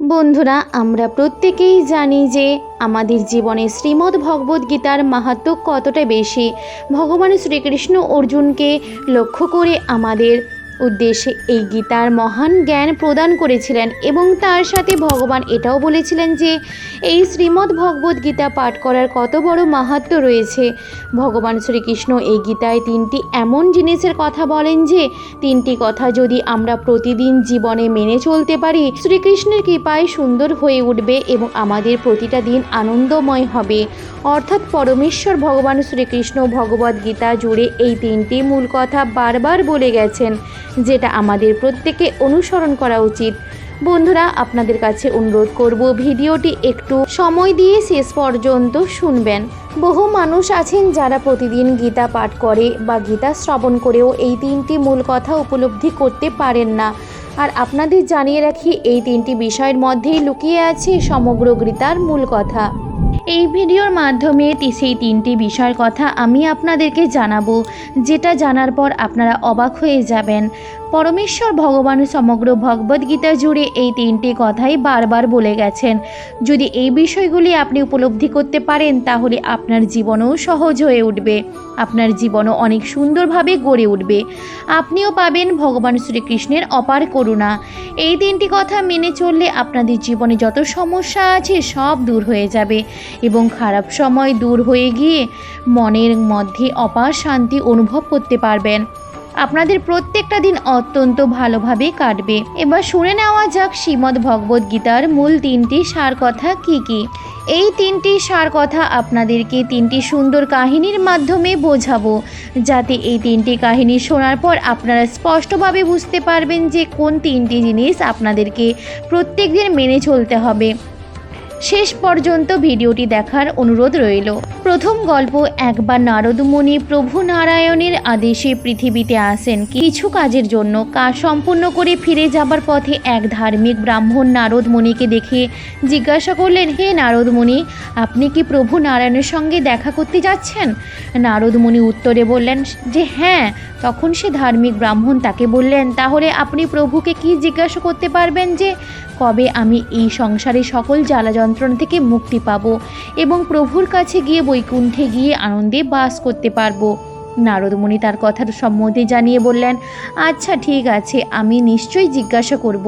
বন্ধুরা, আমরা প্রত্যেকেই জানি যে আমাদের জীবনে শ্রীমদ্ ভগবদ্ গীতার মাহাত্ম কতটা বেশি। ভগবান শ্রীকৃষ্ণ অর্জুনকে লক্ষ্য করে আমাদের উদ্দেশ্যে এই গীতার মহান জ্ঞান প্রদান করেছিলেন এবং তার সাথে ভগবান এটাও বলেছিলেন যে এই শ্রীমদ্ ভগবদ্ গীতা পাঠ করার কত বড় মাহাত্ম রয়েছে। ভগবান শ্রীকৃষ্ণ এই গীতায় তিনটি এমন জিনিসের কথা বলেন যে তিনটি কথা যদি আমরা প্রতিদিন জীবনে মেনে চলতে পারি, শ্রীকৃষ্ণের কৃপায় সুন্দর হয়ে উঠবে এবং আমাদের প্রতিটা দিন আনন্দময় হবে। অর্থাৎ পরমেশ্বর ভগবান শ্রীকৃষ্ণ ভগবদ গীতা জুড়ে এই তিনটি মূল কথা বারবার বলে গেছেন। যেটা আমাদের প্রত্যেকে অনুসরণ করা উচিত। বন্ধুরা, আপনাদের কাছে অনুরোধ করব, ভিডিওটি একটু সময় দিয়ে শেষ পর্যন্ত শুনবেন। বহু মানুষ আছেন যারা প্রতিদিন গীতা পাঠ করে বা গীতা শ্রবণ করেও এই তিনটি মূল কথা উপলব্ধি করতে পারেন না। আর আপনাদের জানিয়ে রাখি, এই তিনটি বিষয়ের মধ্যেই লুকিয়ে আছে সমগ্র গীতার মূল কথা। এই ভিডিওর মাধ্যমে সেই তিনটি বিষয়ের কথা আমি আপনাদেরকে জানাব। যেটা জানার পর আপনারা অবাক হয়ে যাবেন। পরমেশ্বর ভগবান সমগ্র ভগবদ্গীতা জুড়ে এই তিনটি কথাই বারবার বলে গেছেন। যদি এই বিষয়গুলি আপনি উপলব্ধি করতে পারেন, তাহলে আপনার জীবনও সহজ হয়ে উঠবে। আপনার জীবনও অনেক সুন্দরভাবে গড়ে উঠবে। আপনিও পাবেন ভগবান শ্রীকৃষ্ণের অপার করুণা। এই তিনটি কথা মেনে চললে আপনাদের জীবনে যত সমস্যা আছে সব দূর হয়ে যাবে এবং খারাপ সময় দূর হয়ে গিয়ে মনের মধ্যে অপার শান্তি অনুভব করতে পারবেন। আপনাদের প্রত্যেকটা দিন অত্যন্ত ভালোভাবে কাটবে। এবার শুনে নেওয়া যাক শ্রীমদ্ ভগবদ্ গীতার মূল তিনটি সার কথা কি কি। এই তিনটি সার কথা আপনাদেরকে তিনটি সুন্দর কাহিনীর মাধ্যমে বোঝাবো। যাতে এই তিনটি কাহিনী শোনার পর আপনারা স্পষ্টভাবে বুঝতে পারবেন যে কোন তিনটি জিনিস আপনাদেরকে প্রত্যেক দিন মেনে চলতে হবে। শেষ পর্যন্ত ভিডিওটি দেখার অনুরোধ রইল। প্রথম গল্প, একবার নারদমুনি প্রভু নারায়ণের আদেশে পৃথিবীতে আসেন। কিছু কাজের জন্য কাজ সম্পূর্ণ করে ফিরে যাবার পথে এক ধার্মিক ব্রাহ্মণ নারদ মুনিকে দেখে জিজ্ঞাসা করলেন, হে নারদ মুনি আপনি কি প্রভু নারায়ণের সঙ্গে দেখা করতে যাচ্ছেন? নারদ মুনি উত্তরে বললেন, যে হ্যাঁ। তখন সে ধার্মিক ব্রাহ্মণ তাকে বললেন, তাহলে আপনি প্রভুকে কি জিজ্ঞাসা করতে পারবেন যে কবে আমি এই সংসারে সকল জ্বালা যন্ত্রণা থেকে মুক্তি পাব এবং প্রভুর কাছে গিয়ে বৈকুণ্ঠে গিয়ে আনন্দে বাস করতে পারব। নারদমণি তার কথার সম্মতি জানিয়ে বললেন আচ্ছা ঠিক আছে, আমি নিশ্চয়ই জিজ্ঞাসা করব।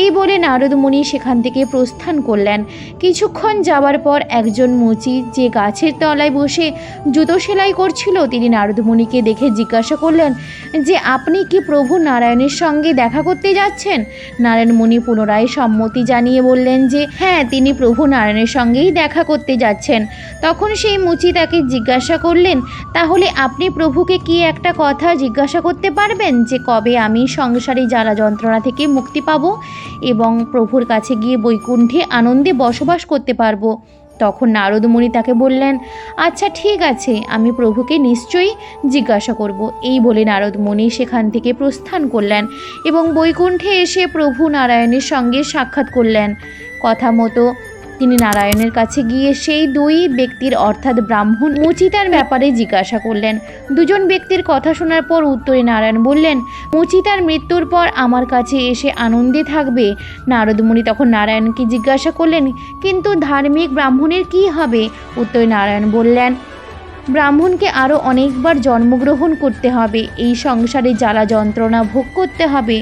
এই বলে নারদমণি সেখান থেকে প্রস্থান করলেন। কিছুক্ষণ যাওয়ার পর একজন মুচি যে গাছের তলায় বসে জুতো সেলাই করছিল, তিনি নারদমণিকে দেখে জিজ্ঞাসা করলেন, যে আপনি কি প্রভু নারায়ণের সঙ্গে দেখা করতে যাচ্ছেন? নারায়ণমণি পুনরায় সম্মতি জানিয়ে বললেন যে হ্যাঁ তিনি প্রভু নারায়ণের সঙ্গেই দেখা করতে যাচ্ছেন। তখন সেই মুচি তাকে জিজ্ঞাসা করলেন, তাহলে আপনি প্রভুকে কি একটা কথা জিজ্ঞাসা করতে পারবেন যে কবে আমি সংসারে জ্বালা যন্ত্রণা থেকে মুক্তি পাব এবং প্রভুর কাছে গিয়ে বৈকুণ্ঠে আনন্দে বসবাস করতে পারব? তখন নারদমণি তাকে বললেন আচ্ছা ঠিক আছে, আমি প্রভুকে নিশ্চয়ই জিজ্ঞাসা করব। এই বলে নারদমণি সেখান থেকে প্রস্থান করলেন এবং বৈকুণ্ঠে এসে প্রভু নারায়ণের সঙ্গে সাক্ষাৎ করলেন। কথা মতো তিনি নারায়ণের কাছে গিয়ে সেই দুই ব্যক্তির, অর্থাৎ ব্রাহ্মণ মুচিতার ব্যাপারে জিজ্ঞাসা করলেন। দুজন ব্যক্তির কথা শোনার পর উত্তরে নারায়ণ বললেন, মুচিতার মৃত্যুর পর আমার কাছে এসে আনন্দে থাকবে। নারদমণি তখন নারায়ণকে জিজ্ঞাসা করলেন, কিন্তু ধার্মিক ব্রাহ্মণের কি হবে? উত্তরে নারায়ণ বললেন ব্রাহ্মণকে আরও অনেকবার জন্মগ্রহণ করতে হবে। এই সংসারে জ্বালা যন্ত্রণা ভোগ করতে হবে,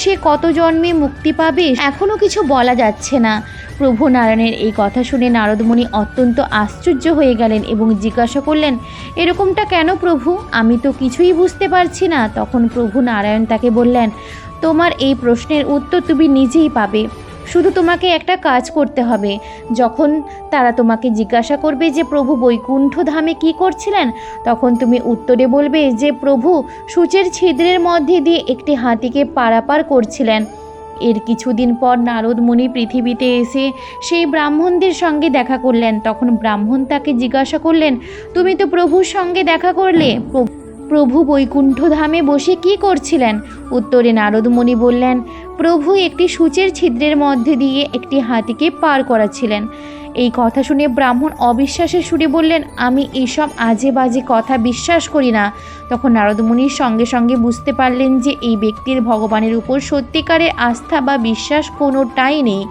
সে কত জন্মে মুক্তি পাবে এখনও কিছু বলা যাচ্ছে না। প্রভু নারায়ণের এই কথা শুনে নারদমণি অত্যন্ত আশ্চর্য হয়ে গেলেন এবং জিজ্ঞাসা করলেন, এরকমটা কেন প্রভু? আমি তো কিছুই বুঝতে পারছি না। তখন প্রভু নারায়ণ তাকে বললেন, তোমার এই প্রশ্নের উত্তর তুমি নিজেই পাবে। শুধু তোমাকে একটা কাজ করতে হবে। যখন তারা তোমাকে জিজ্ঞাসা করবে যে, প্রভু বৈকুণ্ঠ ধামে কি করছিলেন? তখন তুমি উত্তরে বলবে যে, প্রভু সূচের ছিদ্রের মধ্যে দিয়ে একটি হাতিকে পারাপার করছিলেন। এর কিছুদিন পর নারদ মুনি পৃথিবীতে এসে সেই ব্রাহ্মণদের সঙ্গে দেখা করলেন। তখন ব্রাহ্মণ তাকে জিজ্ঞাসা করলেন, তুমি তো প্রভুর সঙ্গে দেখা করলে? প্রভু বৈকুণ্ঠ ধামে বসে কি করছিলেন? উত্তরে নারদমণি বললেন, প্রভু একটি সূচের ছিদ্রের মধ্যে দিয়ে একটি হাতিকে পার করাচ্ছিলেন। এই কথা শুনে ব্রাহ্মণ অবিশ্বাসের সুরে বললেন, আমি এইসব আজে বাজে কথা বিশ্বাস করি না। তখন নারদমুনির সঙ্গে সঙ্গে বুঝতে পারলেন যে এই ব্যক্তির ভগবানের উপর সত্যিকারের আস্থা বা বিশ্বাস কোনোটাই নেই।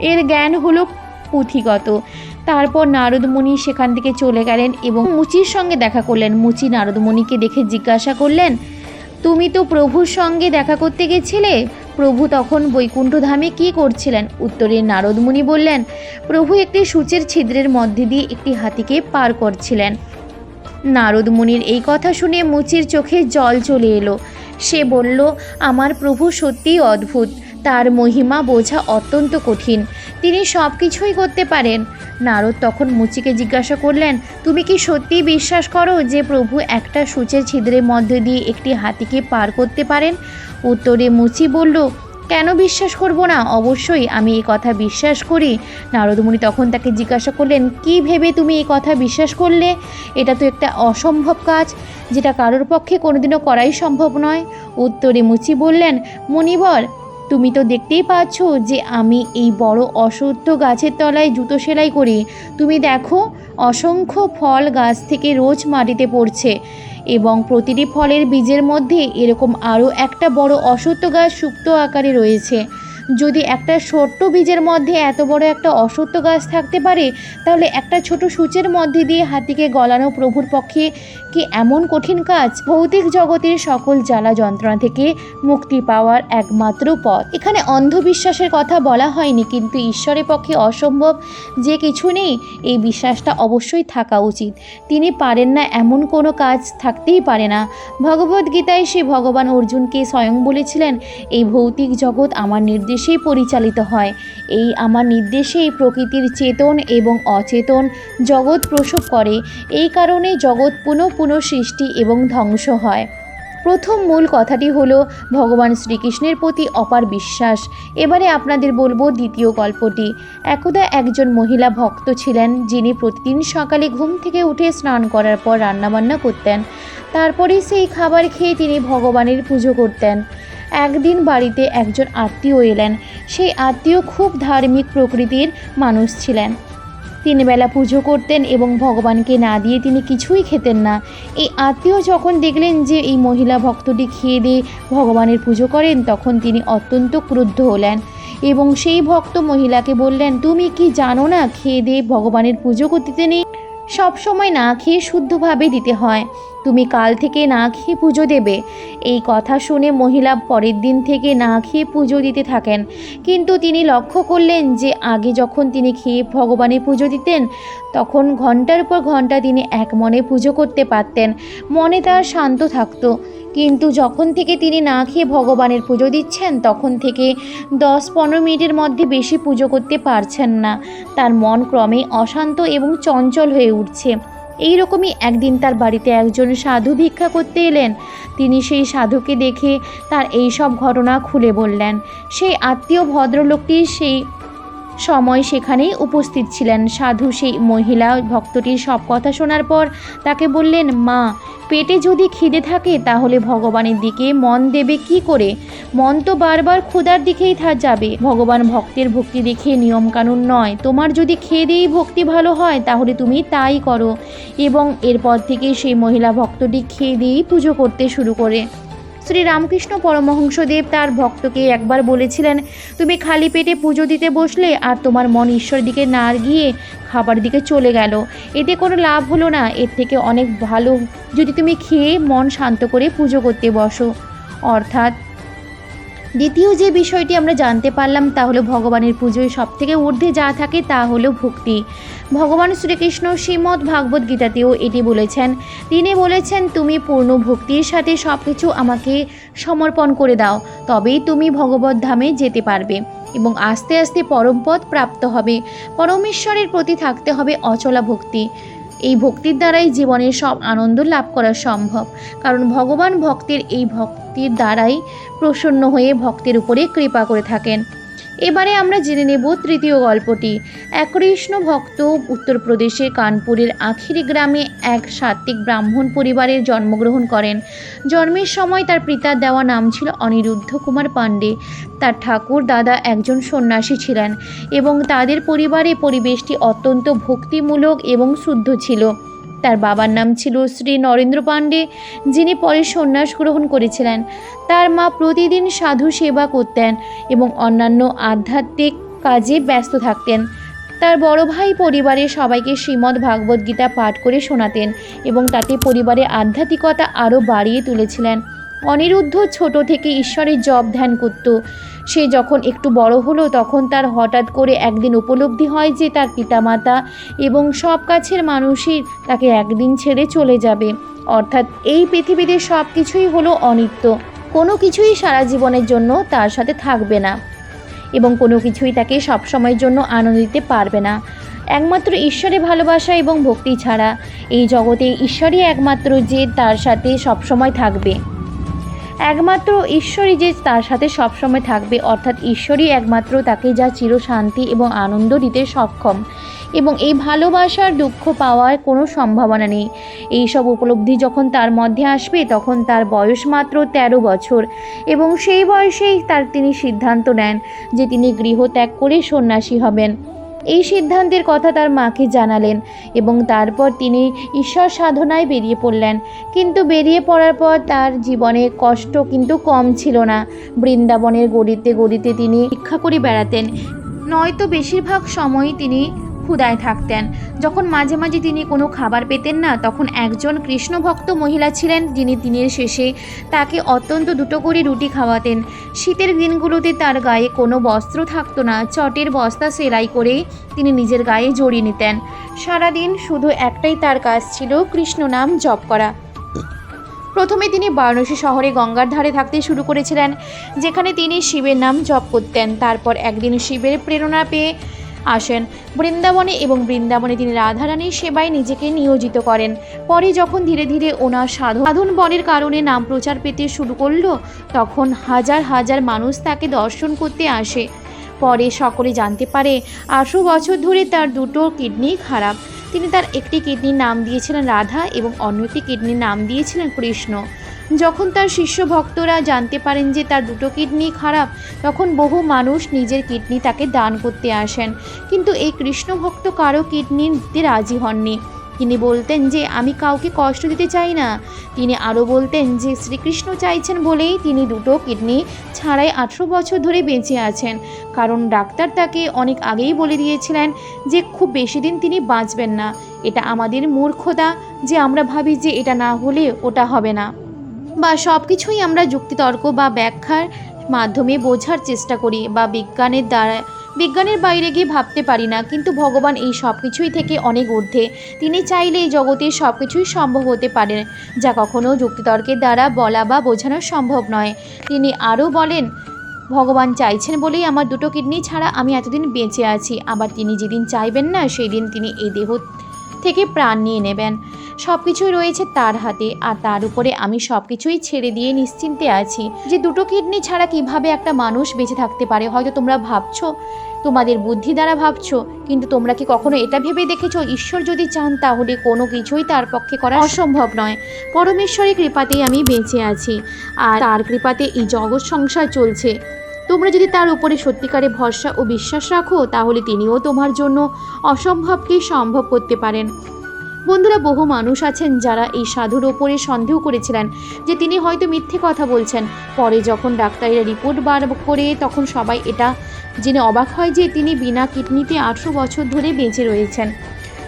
এর জ্ঞান হলো পুঁথিগত। তারপর নারদমুনি সেখান থেকে চলে গেলেন এবং মুচির সঙ্গে দেখা করলেন। মুচি নারদমুনিকে দেখে জিজ্ঞাসা করলেন, তুমি তো প্রভুর সঙ্গে দেখা করতে গেছিলে? প্রভু তখন বৈকুণ্ঠ ধামে কী করছিলেন? উত্তরে নারদমুনি বললেন, প্রভু একটি সূচের ছিদ্রের মধ্যে দিয়ে একটি হাতিকে পার করছিলেন। নারদমুনির এই কথা শুনে মুচির চোখে জল চলে এলো। সে বলল, আমার প্রভু সত্যিই অদ্ভুত। তার মহিমা বোঝা অত্যন্ত কঠিন। তিনি সব কিছুই করতে পারেন। নারদ তখন মুচিকে জিজ্ঞাসা করলেন, তুমি কি সত্যিই বিশ্বাস করো যে প্রভু একটা সূচের ছিদ্রের মধ্যে দিয়ে একটি হাতিকে পার করতে পারেন? উত্তরে মুচি বলল, কেন বিশ্বাস করব না? অবশ্যই আমি এই কথা বিশ্বাস করি। নারদমুনি তখন তাকে জিজ্ঞাসা করলেন, কি ভেবে তুমি এই কথা বিশ্বাস করলে? এটা তো একটা অসম্ভব কাজ, যেটা কারোর পক্ষে কোনোদিনও করাই সম্ভব নয়। উত্তরে মুচি বললেন, মণিবর তুমি তো দেখতেই পাচ্ছ যে আমি এই বড় অসত্য গাছের তলায় জুতো সেলাই করি। তুমি দেখো, অসংখ্য ফল গাছ থেকে রোজ মাটিতে পড়ছে এবং প্রতিটি ফলের বীজের মধ্যে এরকম আরও একটা বড় অসত্য গাছ সুপ্ত আকারে রয়েছে। যদি একটা ছোট্ট বীজের মধ্যে এত বড় একটা অসত্য গাছ থাকতে পারে, তাহলে একটা ছোট সূচের মধ্যে দিয়ে হাতিকে গলানো প্রভুর পক্ষে কি এমন কঠিন কাজ? ভৌতিক জগতের সকল জ্বালা যন্ত্রণা থেকে মুক্তি পাওয়ার একমাত্র পথ। এখানে অন্ধবিশ্বাসের কথা বলা হয়নি, কিন্তু ঈশ্বরের পক্ষে অসম্ভব যে কিছু নেই, এই বিশ্বাসটা অবশ্যই থাকা উচিত। তিনি পারেন না এমন কোনো কাজ, থাকতেই পারে না। ভগবদ্গীতায় সে ভগবান অর্জুনকে স্বয়ং বলেছিলেন, এই ভৌতিক জগৎ আমার নির্দেশেই পরিচালিত হয়। এই আমার নির্দেশেই প্রকৃতির চেতন এবং অচেতন জগৎ প্রসব করে। এই কারণে জগৎ পুনঃ পুনঃ সৃষ্টি এবং ধ্বংস হয়। প্রথম মূল কথাটি হলো, ভগবান শ্রীকৃষ্ণের প্রতি অপার বিশ্বাস। এবারে আপনাদের বলব দ্বিতীয় গল্পটি। একদা একজন মহিলা ভক্ত ছিলেন, যিনি প্রতিদিন সকালে ঘুম থেকে উঠে স্নান করার পর রান্নাবান্না করতেন। তারপরে সেই খাবার খেয়ে তিনি ভগবানের পুজো করতেন। একদিন বাড়িতে একজন আত্মীয় এলেন। সেই আত্মীয় খুব ধার্মিক প্রকৃতির মানুষ ছিলেন। তিন বেলা পুজো করতেন এবং ভগবানকে না দিয়ে তিনি কিছুই খেতেন না। এই আত্মীয় যখন দেখলেন যে এই মহিলা ভক্তটি খেয়ে দিয়ে ভগবানের পুজো করেন, তখন তিনি অত্যন্ত ক্রুদ্ধ হলেন এবং সেই ভক্ত মহিলাকে বললেন, তুমি কি জানো না খেয়ে দিয়ে ভগবানের পুজো করতে নেই? সবসময় না খেয়ে শুদ্ধভাবে দিতে হয়। তুমি কাল থেকে না খেয়ে পুজো দেবে। এই কথা শুনে মহিলা পরের দিন থেকে না খেয়ে পুজো দিতে থাকেন। কিন্তু তিনি লক্ষ্য করলেন যে আগে যখন তিনি খেয়ে ভগবানের পুজো দিতেন, তখন ঘণ্টার পর ঘণ্টা তিনি এক মনে পুজো করতে পারতেন। মনে তার শান্ত থাকতো। কিন্তু যখন থেকে তিনি না খেয়ে ভগবানের পুজো দিচ্ছেন, তখন থেকে দশ পনেরো মিনিটের মধ্যে বেশি পুজো করতে পারছেন না। তার মন ক্রমে অশান্ত এবং চঞ্চল হয়ে উঠছে। এই রকমই একদিন তার বাড়িতে একজন সাধু ভিক্ষা করতে এলেন। তিনি সেই সাধুকে দেখে তার এই সব ঘটনা খুলে বললেন। সেই আত্মীয় ভদ্রলোকটি সেই সময় সেখানেই উপস্থিত ছিলেন। সাধু সেই মহিলা ভক্তটির সব কথা শোনার পর তাকে বললেন, মা, পেটে যদি খিদে থাকে তাহলে ভগবানের দিকে মন দেবে কি করে? মন তো বারবার ক্ষুধার দিকেই থা, যাবে। ভগবান ভক্তের ভক্তি দেখে নিয়মকানুন নয়। তোমার যদি খেয়ে দিয়েই ভক্তি ভালো হয় তাহলে তুমি তাই করো। এবং এরপর থেকে সেই মহিলা ভক্তটি খেয়ে দিয়েই পুজো করতে শুরু করে। শ্রী রামকৃষ্ণ পরমহংসদেব তার ভক্তকে একবার বলেছিলেন, তুমি খালি পেটে পুজো দিতে বসলে আর তোমার মন ঈশ্বর দিকে না গিয়ে খাবার দিকে চলে গেল। এতে কোনো লাভ হলো না। এর থেকে অনেক ভালো যদি তুমি খেয়ে মন শান্ত করে পুজো করতে বসো। অর্থাৎ দ্বিতীয় যে বিষয়টি আমরা জানতে পারলাম, তা হলো ভগবানের পুজোয় সব থেকে ঊর্ধ্বে যা থাকে তা হলো ভক্তি। ভগবান শ্রীকৃষ্ণ শ্রীমদ্ ভাগবত গীতাতেও এটি বলেছেন, তিনি বলেছেন, তুমি পূর্ণ ভক্তির সাথে সব কিছু আমাকে সমর্পণ করে দাও, তবেই তুমি ভগবত ধামে যেতে পারবে এবং আস্তে আস্তে পরমপদ প্রাপ্ত হবে। পরমেশ্বরের প্রতি থাকতে হবে অচলা ভক্তি। এই ভক্তির দ্বারাই জীবনের সব আনন্দ লাভ করা সম্ভব। কারণ ভগবান ভক্তের এই ভক্তির দ্বারাই প্রসন্ন হয়ে ভক্তের উপরে কৃপা করে থাকেন। এবারে আমরা জেনে নেব তৃতীয় গল্পটি। এক কৃষ্ণ ভক্ত উত্তরপ্রদেশের কানপুরের আখিরি গ্রামে এক সাত্ত্বিক ব্রাহ্মণ পরিবারের জন্মগ্রহণ করেন। জন্মের সময় তার পিতার দেওয়া নাম ছিল অনিরুদ্ধ কুমার পাণ্ডে। তার ঠাকুর দাদা একজন সন্ন্যাসী ছিলেন এবং তাদের পরিবারে পরিবেশটি অত্যন্ত ভক্তিমূলক এবং শুদ্ধ ছিল। তার বাবার নাম ছিল শ্রী নরেন্দ্র পাণ্ডে, যিনি পরে সন্ন্যাস গ্রহণ করেছিলেন। তার মা প্রতিদিন সাধু সেবা করতেন এবং অন্যান্য আধ্যাত্মিক কাজে ব্যস্ত থাকতেন। তার বড় ভাই পরিবারের সবাইকে শ্রীমদ্ ভাগবত গীতা পাঠ করে শোনাতেন এবং তাতে পরিবারে আধ্যাত্মিকতা আরও বাড়িয়ে তুলেছিলেন। অনিরুদ্ধ ছোট থেকে ঈশ্বরের জপ ধ্যান করত। সে যখন একটু বড় হলো, তখন তার হঠাৎ করে একদিন উপলব্ধি হয় যে তার পিতামাতা এবং সব কাছের মানুষই তাকে একদিন ছেড়ে চলে যাবে। অর্থাৎ এই পৃথিবীতে সব কিছুই হলো অনিত্য। কোনো কিছুই সারা জীবনের জন্য তার সাথে থাকবে না এবং কোনো কিছুই তাকে সবসময়ের জন্য আনন্দ দিতে পারবে না। একমাত্র ঈশ্বরের ভালোবাসা এবং ভক্তি ছাড়া এই জগতে ঈশ্বরই একমাত্র যে তার সাথে সবসময় থাকবে। একমাত্র ঈশ্বরই যে তার সাথে সবসময় থাকবে, অর্থাৎ ঈশ্বরই একমাত্র তাকে যা চিরশান্তি এবং আনন্দ দিতে সক্ষম। এবং এই ভালোবাসার দুঃখ পাওয়ার কোনো সম্ভাবনা নেই। এই সব উপলব্ধি যখন তার মধ্যে আসবে, তখন তার বয়স মাত্র ১৩ বছর এবং সেই বয়সেই তার তিনি সিদ্ধান্ত নেন যে তিনি গৃহত্যাগ করে সন্ন্যাসী হবেন। এই সিদ্ধান্তের কথা তার মাকে জানালেন এবং তারপর তিনি ঈশ্বর সাধনায় বেরিয়ে পড়লেন। কিন্তু বেরিয়ে পড়ার পর তার জীবনে কষ্ট কিন্তু কম ছিল না। বৃন্দাবনের গড়িতে গড়িতে তিনি ভিক্ষা করে বেড়াতেন। নয়তো বেশিরভাগ সময়ই তিনি ক্ষুদায় থাকতেন। যখন মাঝে মাঝে তিনি কোনো খাবার পেতেন না, তখন একজন কৃষ্ণভক্ত মহিলা ছিলেন যিনি দিনের শেষে তাকে অত্যন্ত দুটো করে রুটি খাওয়াতেন। শীতের দিনগুলোতে তার গায়ে কোনো বস্ত্র থাকতো না, চটের বস্তা সেলাই করে তিনি নিজের গায়ে জড়িয়ে নিতেন। সারাদিন শুধু একটাই তার কাজ ছিল, কৃষ্ণ নাম জপ করা। প্রথমে তিনি বারাণসী শহরে গঙ্গার ধারে থাকতে শুরু করেছিলেন, যেখানে তিনি শিবের নাম জপ করতেন। তারপর একদিন শিবের প্রেরণা পেয়ে আসেন। বৃন্দাবনে এবং বৃন্দাবনে তিনি রাধারানীর সেবায় নিজেকে নিয়োজিত করেন। পরে যখন ধীরে ধীরে ওনার সাধন সাধন বনের কারণে নাম প্রচার পেতে শুরু করল, তখন হাজার হাজার মানুষ তাকে দর্শন করতে আসে। পরে সকলে জানতে পারে, আশো বছর ধরে তার দুটো কিডনি খারাপ। তিনি তার একটি কিডনির নাম দিয়েছিলেন রাধা এবং অন্য একটি কিডনির নাম দিয়েছিলেন কৃষ্ণ। যখন তার শিষ্য ভক্তরা জানতে পারেন যে তার দুটো কিডনি খারাপ, তখন বহু মানুষ নিজের কিডনি তাকে দান করতে আসেন। কিন্তু এই কৃষ্ণ ভক্ত কারও কিডনি দিতে রাজি হননি। তিনি বলতেন যে, আমি কাউকে কষ্ট দিতে চাই না। তিনি আরও বলতেন যে, শ্রীকৃষ্ণ চাইছেন বলেই তিনি দুটো কিডনি ছাড়াই আঠেরো বছর ধরে বেঁচে আছেন। কারণ ডাক্তার তাকে অনেক আগেই বলে দিয়েছিলেন যে, খুব বেশি দিন তিনি বাঁচবেন না। এটা আমাদের মূর্খতা যে, আমরা ভাবি যে, এটা না হলে ওটা হবে না। বা সব কিছুই আমরা যুক্তিতর্ক বা ব্যাখ্যার মাধ্যমে বোঝার চেষ্টা করি বা বিজ্ঞানের দ্বারা, বিজ্ঞানের বাইরে গিয়ে ভাবতে পারি না। কিন্তু ভগবান এই সব কিছুই থেকে অনেক ঊর্ধ্বে। তিনি চাইলে এই জগতে সব কিছুই সম্ভব হতে পারে, যা কখনও যুক্তিতর্কের দ্বারা বলা বা বোঝানো সম্ভব নয়। তিনি আরও বলেন, ভগবান চাইছেন বলেই আমার দুটো কিডনি ছাড়া আমি এতদিন বেঁচে আছি। আবার তিনি যেদিন চাইবেন না সেই দিন তিনি এই দেহ থেকে প্রাণ নিয়ে নেবেন। সব কিছুই রয়েছে তার হাতে আর তার উপরে আমি সব কিছুই ছেড়ে দিয়ে নিশ্চিন্তে আছি যে দুটো কিডনি ছাড়া কীভাবে একটা মানুষ বেঁচে থাকতে পারে, হয়তো তোমরা ভাবছ, তোমাদের বুদ্ধি দ্বারা ভাবছ, কিন্তু তোমরা কি কখনো এটা ভেবে দেখেছ? ঈশ্বর যদি চান তাহলে কোনো কিছুই তার পক্ষে করা অসম্ভব নয়। পরমেশ্বরের কৃপাতেই আমি বেঁচে আছি আর তার কৃপাতে এই জগৎ সংসার চলছে। তোমরা যদি তার উপরে সত্যিকারে ভরসা ও বিশ্বাস রাখো, তাহলে তিনিও তোমার জন্য অসম্ভবকে সম্ভব করতে পারেন। বন্ধুরা, বহু মানুষ আছেন যারা এই সাধুর ওপরে সন্দেহ করেছিলেন যে তিনি হয়তো মিথ্যে কথা বলছেন। পরে যখন ডাক্তারেরা রিপোর্ট বার করে, তখন সবাই এটা জেনে অবাক হয় যে তিনি বিনা কিডনিতে আঠেরো বছর ধরে বেঁচে রয়েছেন।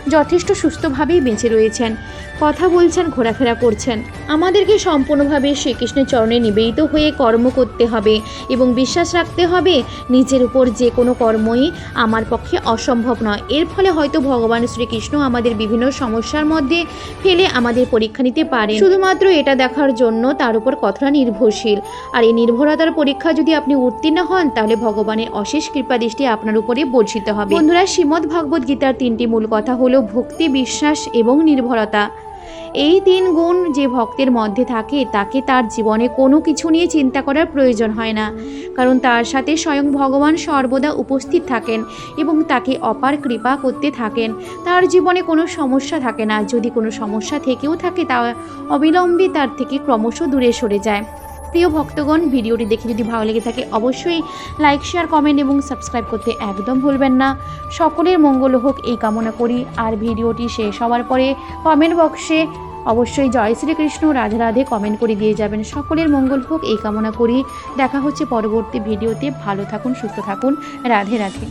যথেষ্ট সুস্থভাবেই বেঁচে রয়েছেন। কথা বলছেন, ঘোরাফেরা করছেন। আমাদেরকে সম্পূর্ণভাবে শ্রীকৃষ্ণের চরণে নিবেদিত হয়ে কর্ম করতে হবে এবং বিশ্বাস রাখতে হবে, নিজের উপর যে কোনো কর্মই আমার পক্ষে অসম্ভব নয়। এর ফলে হয়তো ভগবান শ্রীকৃষ্ণ আমাদের বিভিন্ন সমস্যার মধ্যে ফেলে আমাদের পরীক্ষা নিতে পারে শুধুমাত্র এটা দেখার জন্য তার উপর কতটা নির্ভরশীল। আর এই নির্ভরতার পরীক্ষা যদি আপনি উত্তীর্ণ হন, তাহলে ভগবানের অশেষ কৃপা দৃষ্টি আপনার উপরে বর্ষিত হবে। বন্ধুরা, শ্রীমদ্ ভগবত গীতার তিনটি মূল কথা হলো ভক্তি, বিশ্বাস এবং নির্ভরতা। এই তিন গুণ যে ভক্তের মধ্যে থাকে, তাকে তার জীবনে কোনো কিছু নিয়ে চিন্তা করার প্রয়োজন হয় না। কারণ তার সাথে স্বয়ং ভগবান সর্বদা উপস্থিত থাকেন এবং তাকে অপার কৃপা করতে থাকেন। তার জীবনে কোনো সমস্যা থাকে না। যদি কোনো সমস্যা থেকেও থাকে, তা অবিলম্বে তার থেকে ক্রমশ দূরে সরে যায়। প্রিয় ভক্তগণ, ভিডিওটি দেখে যদি ভালো লেগে থাকে, অবশ্যই লাইক শেয়ার কমেন্ট এবং সাবস্ক্রাইব করতে একদম ভুলবেন না। সকলের মঙ্গল হোক, এই কামনা করি। আর ভিডিওটি শেষ হওয়ার পরে কমেন্ট বক্সে অবশ্যই জয় শ্রীকৃষ্ণ, রাধে রাধে কমেন্ট করে দিয়ে যাবেন। সকলের মঙ্গল হোক, এই কামনা করি। দেখা হচ্ছে পরবর্তী ভিডিওতে। ভালো থাকুন, সুস্থ থাকুন। রাধে রাধে।